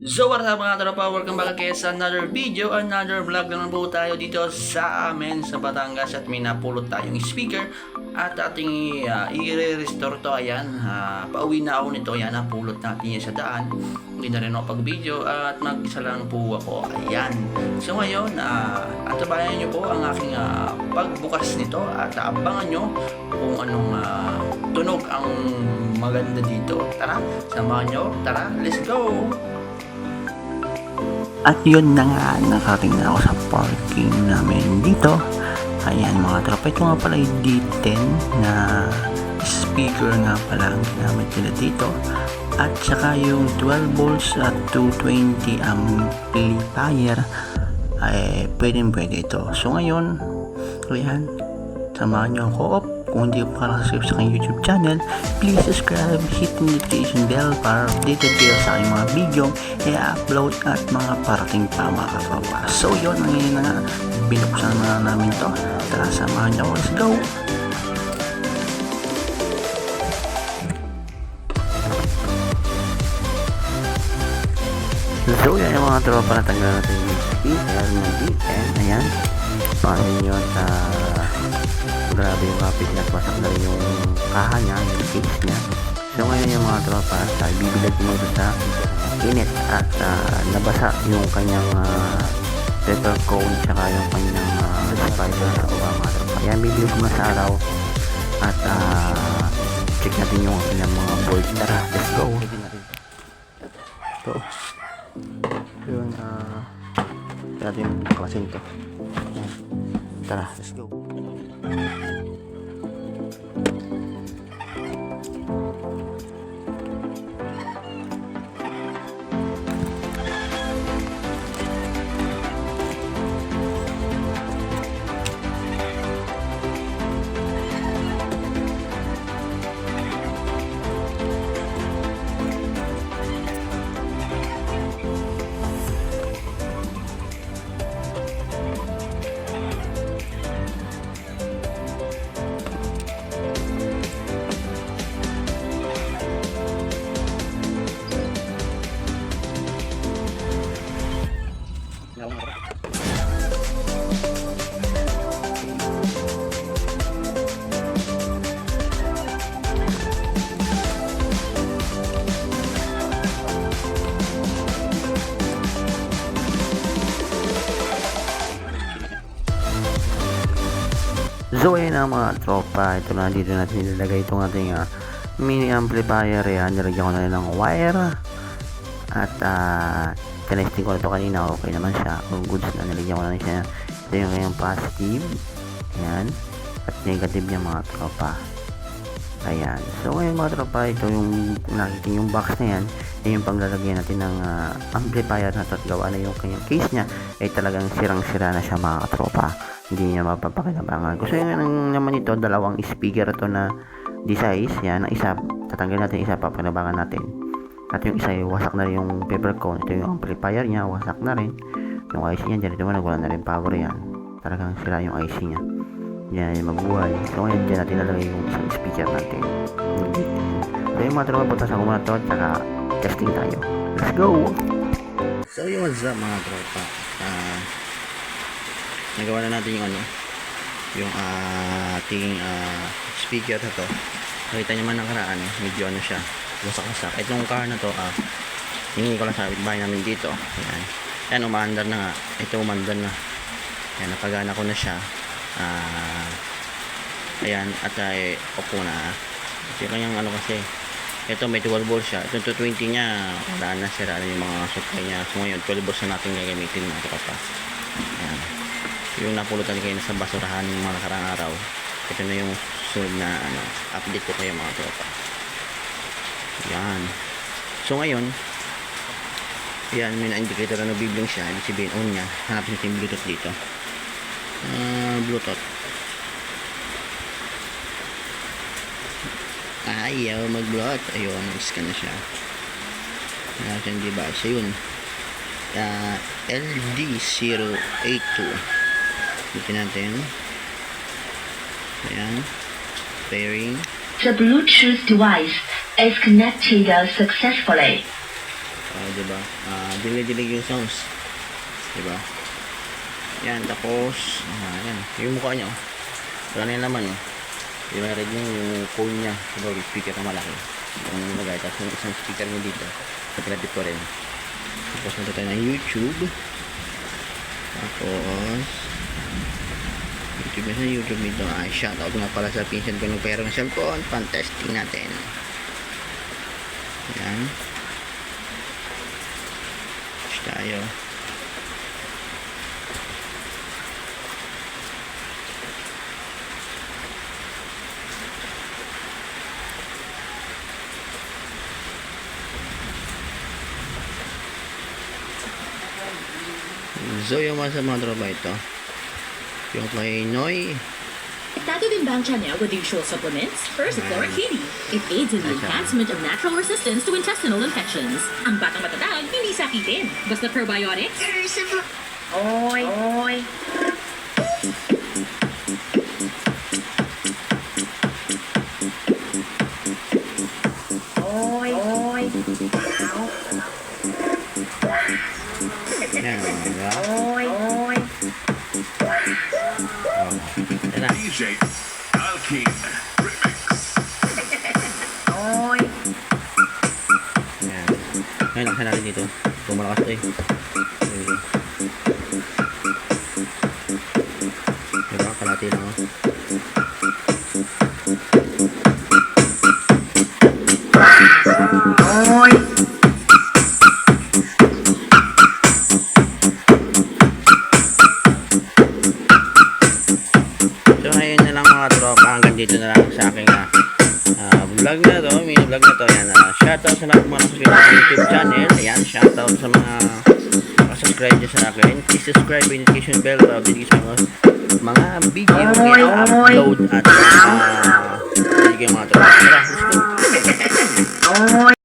So what up mga tropa, welcome back again sa another video, another vlog naman po tayo dito sa amin sa Batangas at may napulot tayong speaker at ating uh, i-restore to. Ayan, uh, pauwi na ako nito, ayan, napulot natin yan sa daan. Hindi na rin ako pag-video at mag-isa lang po ako, ayan. So ngayon, uh, atabayan nyo po ang aking uh, pagbukas nito at abangan nyo kung anong uh, tunog ang maganda dito. Tara, samahan nyo, tara, let's go! At yun na nga, nakarating na ako sa parking namin dito. Ayan mga tropa, ito nga pala yung D10 na speaker nga pala ang ginamit nila dito. At saka yung 12 volts at 220 amplifier ay pwedeng pwede ito. So ngayon, ayan, samahan nyo ako up. Kung hindi pa nakasubscribe sa aking YouTube channel, please subscribe, hit the notification bell para updated kayo sa aking mga video i-upload at mga parating pa mga katropa. So yun, ngayon na nga, binuksan na namin to. Tara, samahan ako. Let's go! So yan yung mga tropa na tanggal natin yung speaker ng DN. Ayan. Paano nyo at at wasak na rin yung kaha niya, yung case niya. So ngayon yung mga tropa at uh, bibilag mo sa init at uh, nabasa yung kanyang uh, paper cone tsaka yung kanyang uh, spider o uh, mga tropa. Yan bibilag mo sa araw at uh, check natin yung kanyang mga board. Tara, let's go! Ito. Yun, ah... Uh, natin klasin to. Tara, let's go. So ayun na mga tropa, ito na dito natin nilalagay itong ating uh, mini amplifier. Yan, nilagyan ko na rin ng wire. At uh, tinesting ko na ito kanina, okay naman siya. Kung goods na nilagyan ko na rin siya. Ito yung kanyang positive. Yan at negative niya mga tropa ayan, so ngayon mga tropa ito yung nakikita yung box na yan yan yung paglalagay natin ng uh, amplifier na ito at gawa na yung kanyang case niya ay talagang sirang sira na siya mga tropa hindi niya mapapakinabangan. Gusto nyo ng naman ito, dalawang speaker ito na di-size. Yan, ang isa, tatanggal natin isa, papakinabangan natin. At yung isa, wasak na rin yung paper cone. Ito yung amplifier niya, wasak na rin. Yung IC niya, dyan ito mo, wala na rin power yan. Talagang sira yung IC niya. Yan, yung mabuhay. So ngayon, dyan natin nalagay yung isang speaker natin. So yung mga tropa, punta sa kumuna to, tsaka testing tayo. Let's go! So yung what's up mga tropa? Ah, nagawa na natin yung ano yung uh, ating uh, speaker na to nakita nyo man nakaraan medyo ano siya wasak wasak itong car na to uh, hiningi ko lang sa bahay namin dito ayan ayan umaandar na nga ito umandar na ayan napagana ko na siya uh, ayan at eh, opo na. Kasi kanyang ano kasi ito may 12 volts siya. Itong 220 niya wala na sira na yung mga supply niya. So ngayon 12 volts na natin gagamitin mga tropa. Ayan. Yung napulot natin kayo sa basurahan ng mga nakarang araw ito na yung sunod na ano, update ko kayo mga tropa. Yan so ngayon yan may na-indicator na nabibling siya. Ibig sabihin on niya. Hanapin natin yung bluetooth dito. Uh, bluetooth ayaw mag bluetooth ayun nag-scan na siya natin device ayun uh, LD082 Dito natin. Ayan. Pairing. The Bluetooth device is connected successfully. Ah, di ba? Ah, dilig-dilig yung sounds. Di ba? Yan, tapos, ah, yan. Yung mukha niya, oh. Wala na yung laman, oh. Di ba, red niya yung phone niya. Diba, yung speaker na malaki. Yung nilagay. Tapos yung isang speaker niya dito. Sa pinapit ko rin. Tapos nito tayo ng YouTube. Tapos, YouTube na sa YouTube nito. Ay, shoutout nga pala sa pinsan ko ng pera ng cellphone. Pan-testing natin. Yan. Push tayo. So, yung mga sa mga tropa ito. Yung kay Noy. Tattoo din ba ang channel with usual supplements? First, Kitty. It aids in the enhancement of natural resistance to intestinal infections. Ang batang matatag, hindi sakitin. Basta probiotics. Oy. Oy, DJ Alkin Remix. Oy. Yan. Ngayon, laksan natin dito. Pumalakas to eh. dito na lang sa aking uh, vlog na to, mini vlog na to. Ayan, uh, shoutout sa lahat mga subscribe sa YouTube channel. Ayan, shoutout sa mga subscribe dyan sa akin. Please subscribe with notification bell para update sa mga, mga video na upload at uh, mga tropa. Tara, let's go.